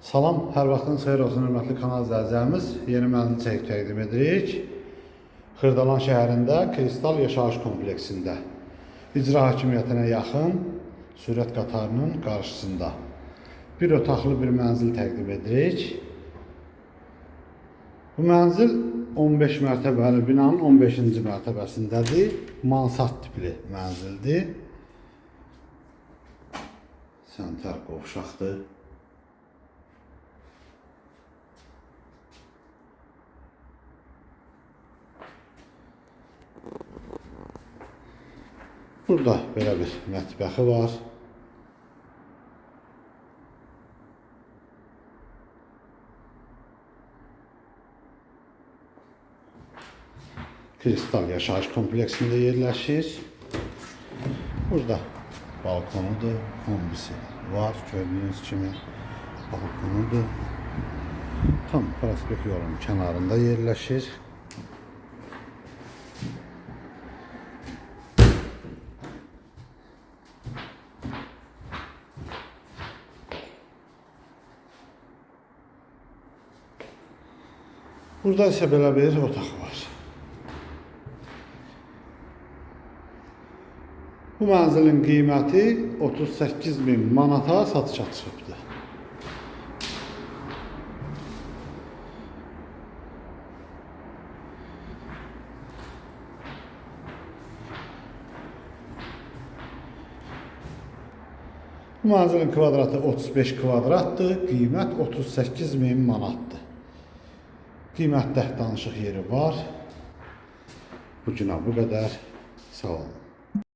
Salam, hər vaxtınız xeyir olsun, hörmətli kanal izləyicilərimiz. Yeni mənzil çəkib təqdim edirik. Xırdalan şəhərində Kristal Yaşayış kompleksində. İcra hakimiyyətinə yaxın sürət qatarının qarşısında. Bir otaqlı bir mənzil təqdim edirik. Bu mənzil 15 mərtəbəli binanın 15-ci mərtəbəsindədir. Mansard tipli mənzildir. Səntar qovşaqdır. Burada belə bir mətbəxi var. Kristal yaşayış kompleksində yerləşir. Burada balkonudur, kombisi var gördüyünüz kimi. Balkonudur. Tam prospekt yolunun kənarında yerləşir. Burada isə belə bir otaq var. Bu mənzilin qiyməti 38 min manata satışa çıxıbdır. Bu mənzilin kvadratı 35 kvadratdır, qiymət 38 min manatdır. Qiymətdə danışıq yeri var. Bu günə bu qədər. Sağ olun.